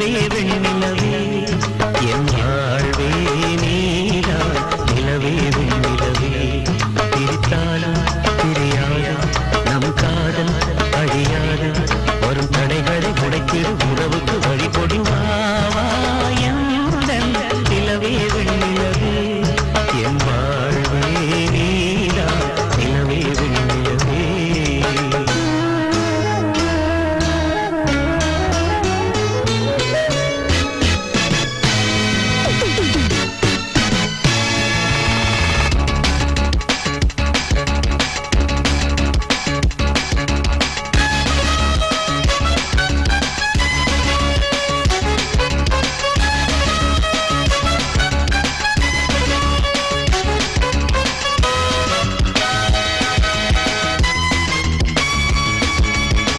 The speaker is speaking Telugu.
వెన్నెలవే వెన్నెలవే.